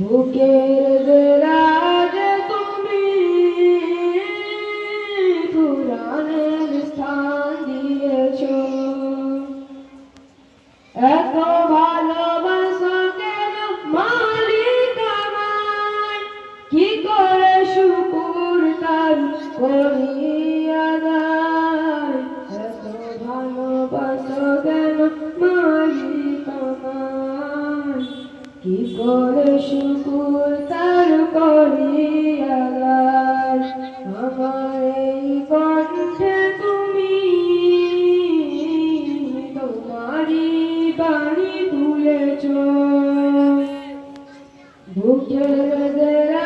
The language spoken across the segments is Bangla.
বুকের রাজ তুমি পুরাণের স্থান দিয়েছ। এত ভালোবাসাকে মালিক আমায় কি করে শুকুর তার করি? তোর শুকুর তার করিয়া গান আমার এই কণ্ঠে তুমি তোমারই বাণী তুলেছ। বুকের বেদরা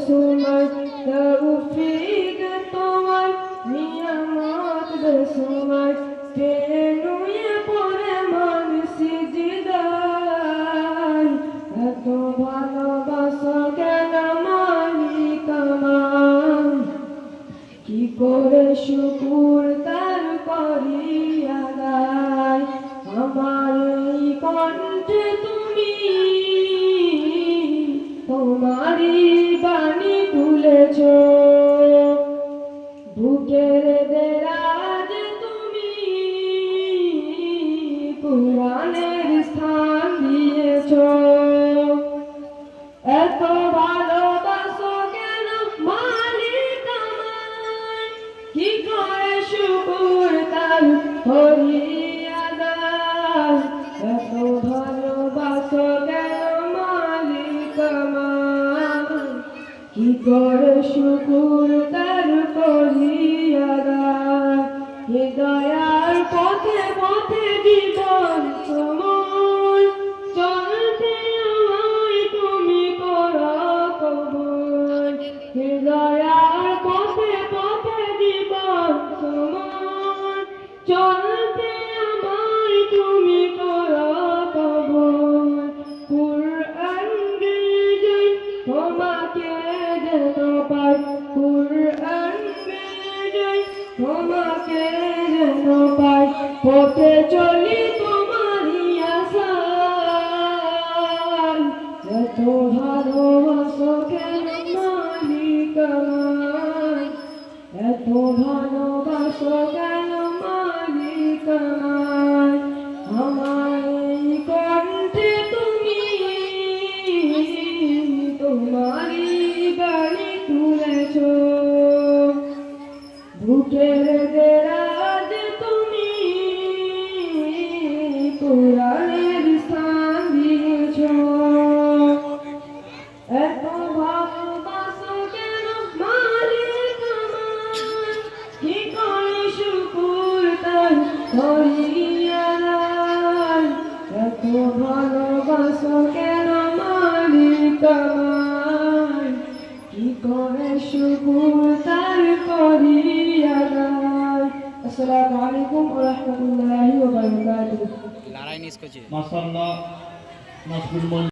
বেসুমার তৌফিক তোমার নিয়ামত বেসুমার পেনুয়ে পরে মন সিজদায় এত ভালোবাসা কেন মালিক আমার? কি করে শুকুর তার করিয়া গায় আমার কণ্ঠে বুকের কি করে শুকুর তার দাস হৃদয়ার পথে পথে জীবন তোমাকে যেন পাই পথে চলি তোমারই আশায়। এত ভালোবাসো কেন মালিক কোরআনের স্থান দিয়েছ। এত ভালোবাসো কেন কি করে শুকুর তার এত ভালোবাসো কেন মালিক আমার? কি করে শুকুর তার করিয়া দায় আসসালামু আলাইকুম ওয়া রাহমাতুল্লাহি নিস করছে মাসাল্লাহ মল্লিক